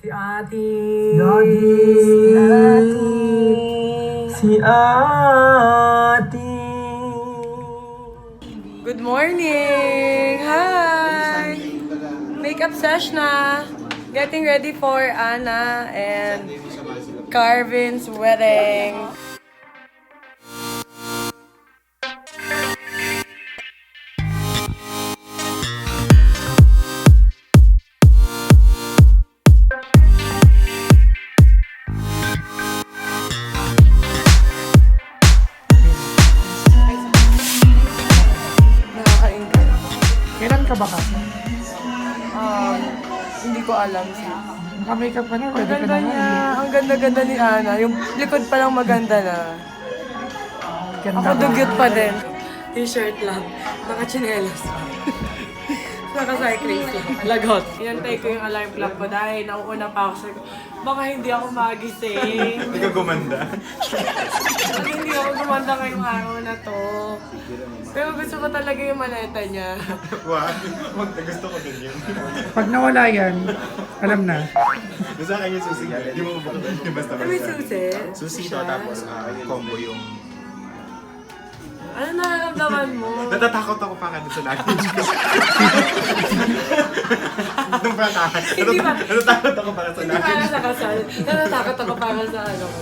Si Ate. Si Ate. Si Ate. Good morning! Hi! Makeup sesh na. Getting ready for Anna and Carvin's wedding. Ganda-ganda ni Ana. Yung likod pa lang maganda na. Ganda Ako dugyot pa din. T-shirt lang. Naka-chinelas. Naka-cyclist lang. Lagot. Inantay ko yung alarm clock ko dahil nauuna pa ako sa... Baka hindi ako magising. Hindi ka gumanda. Baka hindi ako gumanda ngayong araw na to. Pero gusto ko talaga yung maleta niya. Wag. Wag gusto ko din yun. Pag nawala yan, alam na. Gusto akin yung susi. Hindi mo mabukod. Yung basta Ano may basta. susi? Susi to tapos ah, combo yung... Ano nararamdaman mo? Natatakot ako pa ka dun sa luggage ko. Nung prakahan. Hindi ba? Natatakot ako para sa Hindi para luggage. sa kasal. Natatakot ako para sa ano ko.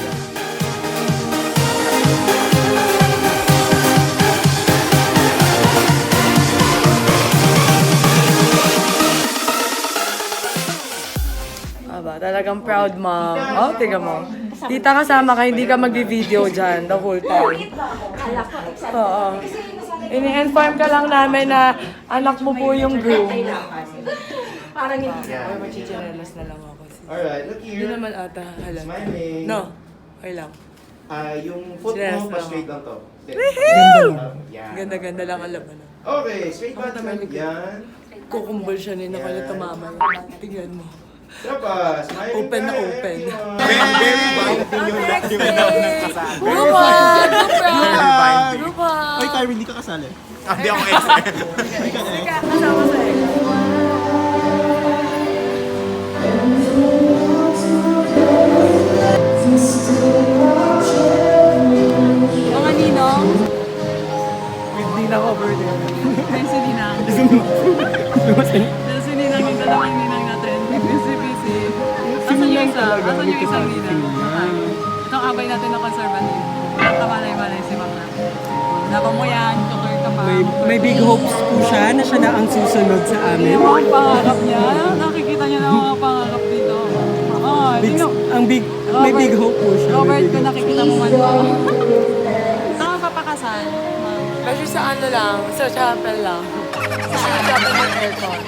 Talagang proud mom. Oh, tiga mo. Tita kasama ka, hindi ka magbi-video dyan the whole time. Oo. Ini-inform ka lang namin na anak mo po yung groom. Parang hindi. Ay, machichinelas na lang ako. Alright, look Hindi here. naman ata halata. Smiling. No. Okay lang. Ah, yung foot mo, tama. pa-straight lang to. Ganda lang. Yan. Ganda-ganda lang alam mo na. Okay, straight likod? Yan. Kukumbulsyonin ako na tumama. Tingnan mo. Smiling Open na open. Very, very bad din yung yung ng kasal. Rupa! Rupa! Rupa! Oy, Carmen, hindi ka kasali. Ah, di ako ex. Sige, kasama sa May, may big hopes po siya na siya na ang susunod sa amin. Yung mga pangarap niya, nakikita niya na mga pangarap dito. Oo, Big, tingnan. ang big, may big hope po siya. Robert, kung nakikita mo man ba? Saan ka papakasal? Kasi sa ano lang, sa chapel lang. Sa chapel ng aircon.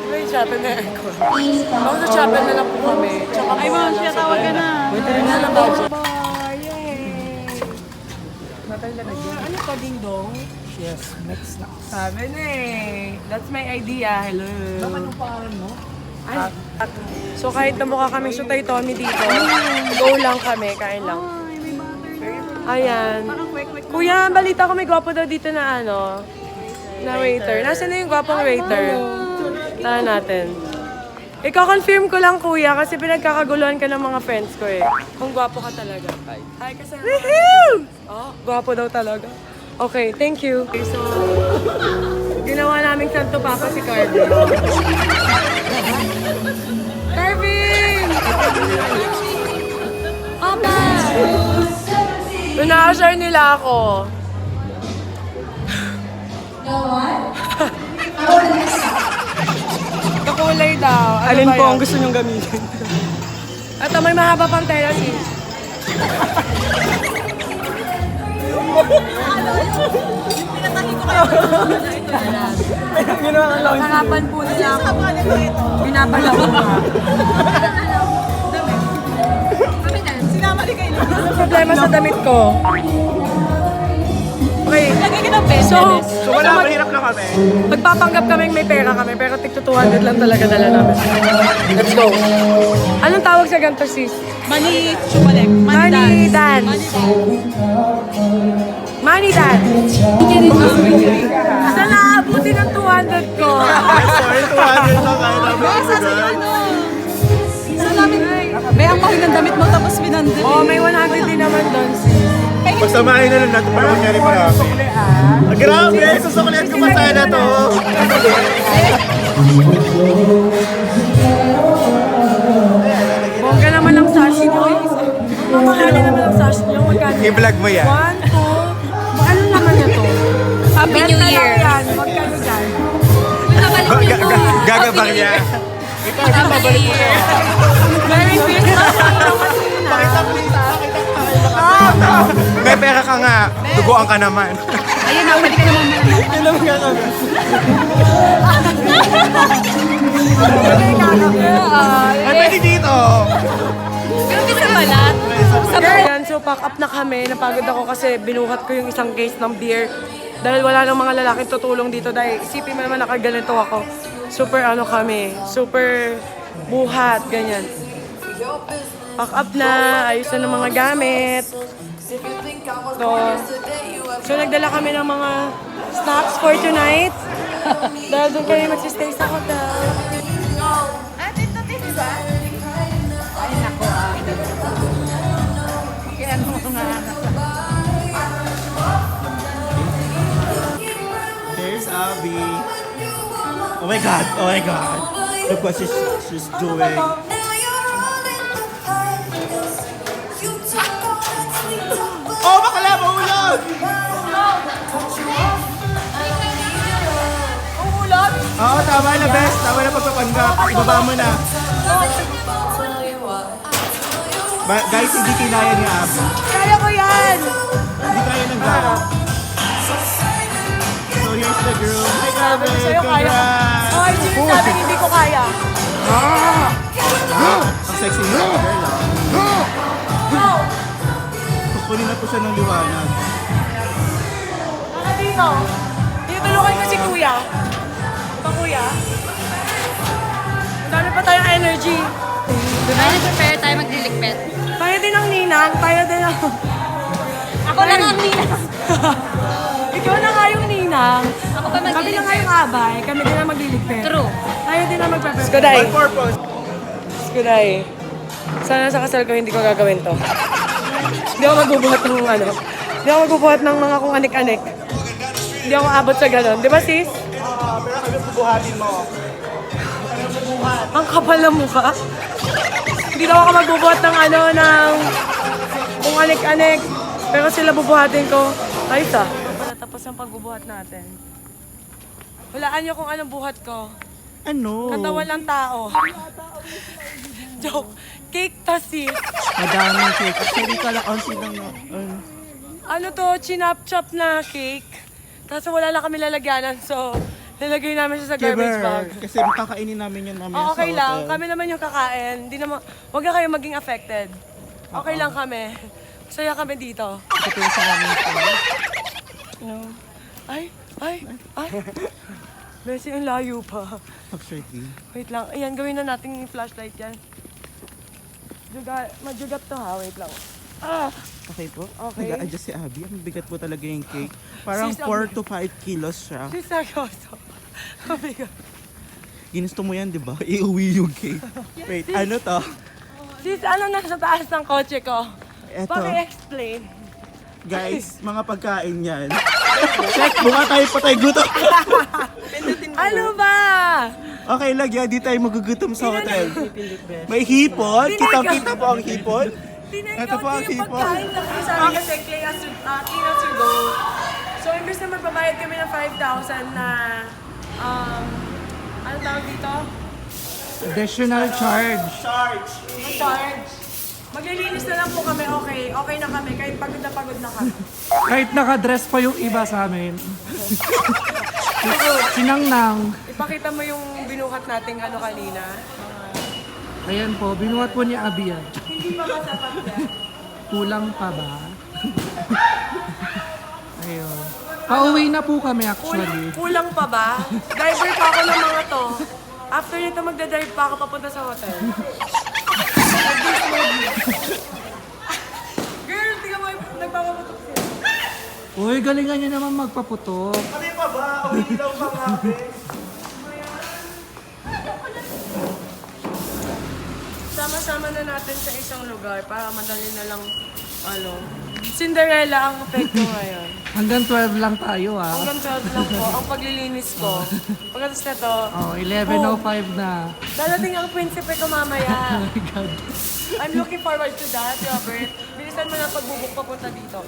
Di ba yung chapel ng aircon? Ako sa chapel na lang po kami. Ay, ma'am, siya tawag ka na. Ano na budget? Yay! Ano pa ding dong? Yes, next na. Sabi na eh. That's my idea. Hello. Anong pangalan mo? Ay. So kahit na mukha kaming sutay Tommy dito, go lang kami, kain lang. Ay, may butter. Ayan. Parang. Kuya, balita ko may gwapo daw dito na ano, na waiter. Nasaan na yung gwapong waiter? Tara natin. Iko-confirm ko lang kuya kasi pinagkakaguluhan ka ng mga friends ko eh. Kung gwapo ka talaga. Hi. Hi kasi. Oh, gwapo daw talaga. Okay, thank you. Okay, so, ginawa naming Santo Papa si Carvin. Carvin! Papa! Pina-share nila ako. Kakulay daw. Ano Alin ba po yan? ang gusto niyong gamitin? Ito, may mahaba pang tela sis. Harapan po nila ako. Binabalaw ko nga. Ano problema sa damit ko? Okay. Lagay kita ng So, So wala, mahirap lang kami. magpapanggap kami may pera kami, pero tigto 200 lang talaga dala namin. Let's go. Anong tawag sa ganito, sis? Money chumalek. Money dance. Money dance. Saan naabuti ng 200 ko? Sorry, 200 lang kaya namin Basta sa ibigay. ano? yung damit mo tapos pinandun. Oo, may 100 din naman doon, sis. Pagsamahin na lang natin para mangyari marami. Ah, grabe! Susuklihan ko pa sana to. Ang mahali naman ang sash nyo. Magkano? I-vlog mo yan. One, two. Ano naman na to? Happy New Year. Yan, magkano dyan? Nakabalik niyo ga- Gagabang niya. Happy New Year. Merry Christmas! May pera ka nga. Duguan ka naman. Ayun, nabalik ka naman muna. Ay, pwede dito. So pack up na kami. Napagod ako kasi binuhat ko yung isang case ng beer. Dahil wala nang mga lalaking tutulong dito. Dahil isipin mo naman nakaganito ako. Super ano kami. Super buhat, ganyan. Pack up na. Ayos na ng mga gamit. So, so nagdala kami ng mga snacks for tonight. Dahil doon kami magsistay sa hotel. There's my god, oh my god. Look what she's, she's doing. Oh, bakla, mahulog! Oo, tama na, best. Tama na pagpapanggap. Ibaba mo na. Ba- guys, hindi kinaya ni Abby. Kaya ko yan! Hindi kaya ng gara. Here's the groom. Hi, grabe. Sa'yo kaya. Congrats. Ay, sinasabi hindi ko kaya. Ang sexy niya, girl. ah. Go! Kukunin na po siya ng liwanag. Naka dito. Tinutulungan ko si kuya. Diba kuya? Ang dami pa tayong energy. Diba, nag-prepare tayo magliligpit. Tayo din ang ninang. Tayo din ang... Ako lang ang nina. Na ninang. Ako pa Kami na nga magliligpit. yung abay. Kami din ang magliligpit. True. Tayo din ang magpapit. Skuday. One purpose. Skuday. Sana sa kasal ko hindi ko gagawin to. Hindi ako magbubuhat ng ano. Hindi ako magbubuhat ng mga kung anik-anik. Hindi ako abot sa ganon. Di ba sis? Ah, pero kami bubuhatin mo. Ang kapal ng mukha. Hindi daw ako magbubuhat ng ano, ng kung anik-anik. Pero sila bubuhatin ko. Ayos ah. Tapos ang pagbubuhat natin. Hulaan niyo kung anong buhat ko. Ano? Katawan ng tao. Joke. Cake tasis. Madaming cake. Actually, kala konti lang na. ano. Ano to, chinap-chop na cake. Tapos wala lang kami lalagyanan. So, nilagay namin siya sa garbage bag. Kasi makakainin namin yan mamaya Oh, okay sa lang. hotel. Kami naman yung kakain. Hindi naman, wag na kayo maging affected. Okay lang kami. Masaya kami dito. Ito yung sa namin. No. Ay, ay, ay. Besi, ang layo pa. Actually. Wait lang. Ayan, gawin na natin yung flashlight yan. Juga, majugat to ha. Wait lang. Ah! Okay po? Okay. Nag-adjust si Abby. Ang bigat po talaga yung cake. Parang Sis, 4 to 5 kilos siya. Sis, seryoso. My God. Ginusto mo yan, di ba? Iuwi yung cake. Wait, ano to? Sis, ano nasa taas ng kotse ko? Eto. Paki-explain. Guys, mga pagkain yan. Check, bunga tayo patay gutom. Ano ba? okay lang yan, di tayo magugutom sa hotel. May hipon. Kitang-kita po ang hipon. Ito po ang hipon. pagkain kasi sabi kasi clean as, uh, clean as you go. So, imbes na magbabayad kami ng 5,000 na, um, ano tawag dito? Additional charge. Charge. Na charge. Maglilinis na lang po kami, okay. Okay na kami, kahit pagod na pagod na kami. Kahit nakadress pa yung iba sa amin. Sinangnang. Ipakita mo yung binuhat nating ano kanina. Ayan po, binuhat po ni Abby yan. Hindi pa masapat yan. Kulang pa ba? Ayun. Pauwi na po kami actually. Kulang, kulang pa ba? Driver pa ako ng mga to. After nito magdadrive pa ako papunta sa hotel. Girl, tingnan mo nagpapaputok siya. Uy, galingan niya naman magpaputok. Kami pa ba? Okay lang ba nga? Sama-sama na natin sa isang lugar para madali na lang, ano, Cinderella ang peg ko ngayon. Hanggang 12 lang tayo ah. Hanggang 12 lang po ang paglilinis ko. Pagkatapos na to, Oh, 11.05 na. dadating ang prinsipe ko mamaya. Oh my God. I'm looking forward to that, Robert. Bilisan mo na pagbubuk papunta dito.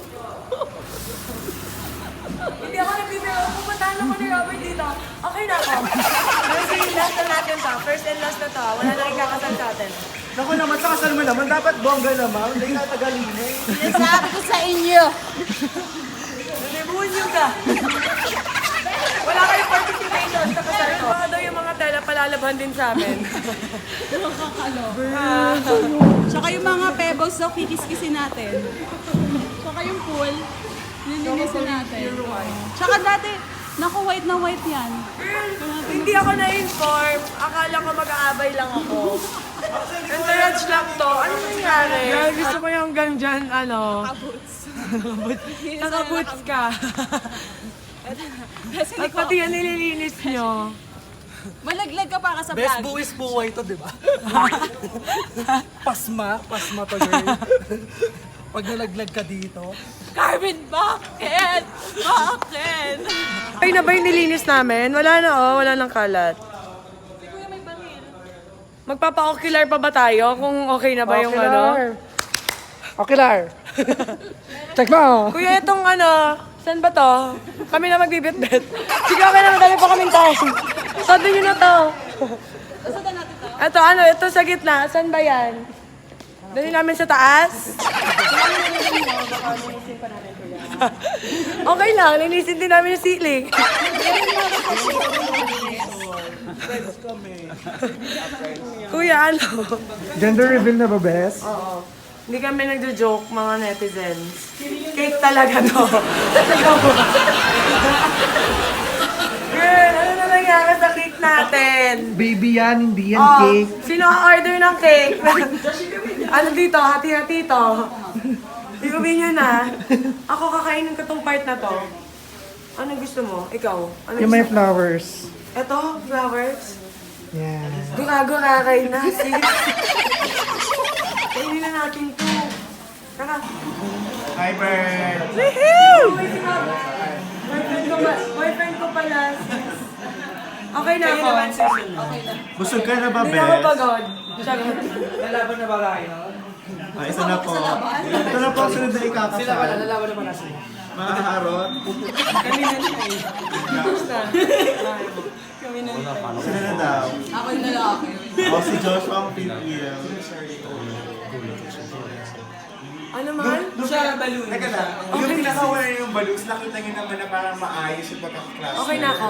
Hindi ako nagbibiro. Pupuntahan ako ni Robert dito. Okay na ako. Kasi last na natin to. First and last na to. Wala na ikakasal sa atin. Naku naman, sa kasal mo naman, dapat bongga naman. Hindi ka tagalinin. Sinasabi ko sa inyo. Nanibuhon ka. Wala kayong participation Baka daw yung mga tela palalabhan din sa amin. Tsaka yung mga pebbles daw, kikiskisin natin. Tsaka yung pool, lilinisin natin. Tsaka dati, naku, white na white yan. Hindi ako na-inform. Akala ko mag-aabay lang ako. Entourage lang to. Ano nangyari? gusto ko yung hanggang dyan, ano. Nakaboots ka. Kasi At pati yan nililinis nyo. malaglag ka pa ka sa Best vlog. buwis buway to, di ba? pasma, pasma to girl. Pag nalaglag ka dito. Carmen, bakit? Bakit? Ay na ba yung nilinis namin? Wala na oh, wala nang kalat. Kuya, may bangil. Magpapa-ocular pa ba tayo kung okay na ba yung ano? Ocular. Check mo. Kuya, itong ano, saan ba to? Kami na magbibit-bit. Sige, okay na, madali pa kaming time. Sabi nyo na to. Saan na natin to? Ito, ano, ito sa gitna. Saan ba yan? Dali namin sa taas? okay lang, linisin din namin yung ceiling. Kuya, ano? Gender reveal na ba, Bes? Oo. Hindi kami nagjo-joke, mga netizens. Cake talaga to. Girl, ano na nangyari sa cake natin? Baby yan, hindi yan Oh, cake. Sino ang order ng cake? ano dito? Hati-hati to. Tigubin nyo na. Ako kakainin ko tong part na to. Ano gusto mo? Ikaw? Ano Yung may gusto mo? flowers. Ito, flowers. Yan. Guragurakay na, sis. Kainin na natin to. Tara. Hi, Bird! Boyfriend ko, pa, boyfriend ko pala, sis. Okay na ako. Busog ka na ba, Hindi na ako Bes? pagod. Sagot. Lalaban na ba tayo? Ah, isa na po. Ito na po ang sunod na ikakasal. Sila pala, lalaban naman na sila. Mga harot. Sila na daw. Ako yung lalaki. O, si Joshua ang pinil. Ano man? Siya balloon. Teka lang. Yung pinakawala yung balloons, nakita niyo naman na parang maayos yung pagkakaklase. Okay na ako.